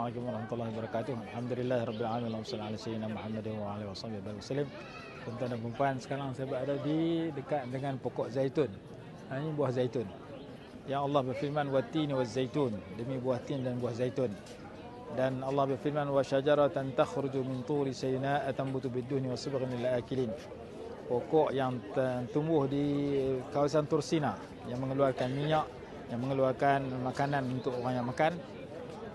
Assalamualaikum warahmatullahi wabarakatuh. Alhamdulillah rabbil alamin. Wassalatu ala sayyidina. Tuan-tuan dan puan sekarang saya berada di dekat dengan pokok zaitun. Ha, ini buah zaitun. Ya Allah berfirman wa tin wa zaitun demi buah tin dan buah zaitun. Dan Allah berfirman wa syajaratan takhruju min turi sayna atambutu bid-duhni wa sibghan lil akilin. Pokok yang tumbuh di kawasan Tursina yang mengeluarkan minyak yang mengeluarkan makanan untuk orang yang makan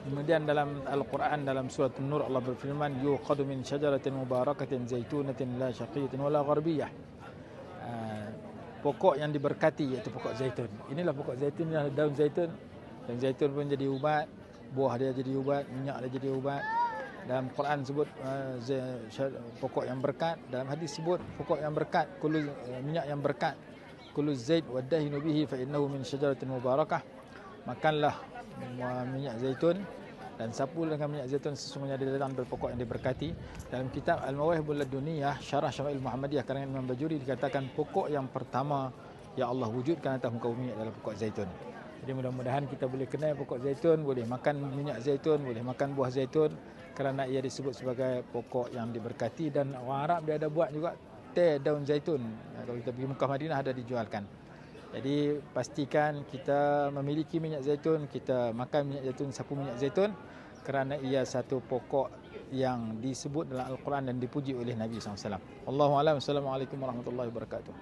Kemudian dalam Al-Quran dalam surah An-Nur Allah berfirman yuqadu min syajaratin mubarakatin zaitunatin la syaqiyatin wala gharbiyah. Uh, pokok yang diberkati iaitu pokok zaitun. Inilah pokok zaitun yang daun zaitun. Dan zaitun pun jadi ubat, buah dia jadi ubat, minyak dia jadi ubat. Dalam Quran sebut uh, pokok yang berkat, dalam hadis sebut pokok yang berkat, kulu uh, minyak yang berkat. Kulu zait wadahinu bihi fa innahu min syajaratin mubarakah. Makanlah minyak zaitun dan sapu dengan minyak zaitun sesungguhnya dia datang dari pokok yang diberkati. Dalam kitab Al-Mawahibul Laduniyah Syarah Syama'il Muhammadiyah karangan Imam Bajuri dikatakan pokok yang pertama ya Allah wujudkan atas muka bumi adalah pokok zaitun. Jadi mudah-mudahan kita boleh kenal pokok zaitun boleh makan minyak zaitun boleh makan buah zaitun kerana ia disebut sebagai pokok yang diberkati. Dan orang Arab dia ada buat juga teh daun zaitun. Kalau kita pergi Mekah Madinah ada dijualkan jadi pastikan kita memiliki minyak zaitun, kita makan minyak zaitun, sapu minyak zaitun kerana ia satu pokok yang disebut dalam Al-Quran dan dipuji oleh Nabi SAW. Allahumma alam. Assalamualaikum warahmatullahi wabarakatuh.